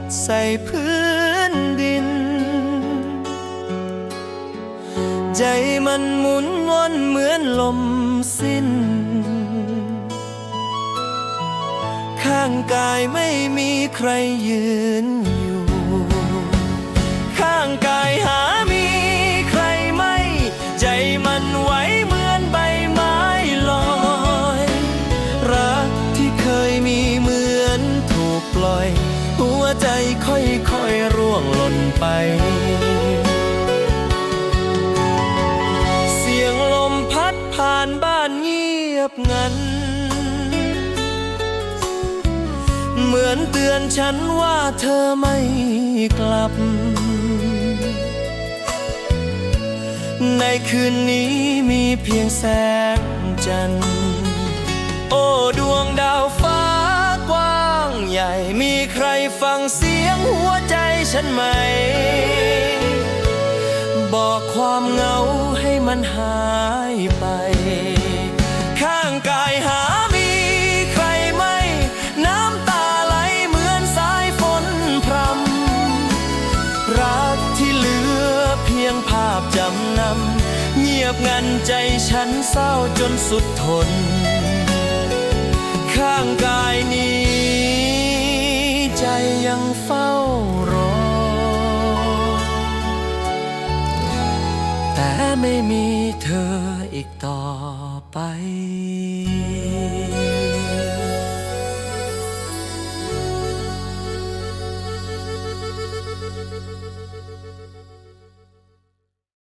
ดใส่พื้นดิน ใจมันหมุนวนเหมือนลมสิ้น ข้างกายไม่มีใครยืนอยู่ ยบงัน เหมือนเตือนฉันว่าเธอไม่กลับ ในคืนนี้มีเพียงแสงจันทร์ โอ้ดวงดาวฟ้ากว้างใหญ่ มีใครฟังเสียงหัวใจฉันไหม บอกความเหงาให้มันหายไป จำนำเงียบงันใจฉันเศร้าจนสุดทน ข้างกายนี้ ใจยังเฝ้ารอ แต่ไม่มีเธออีกต่อไป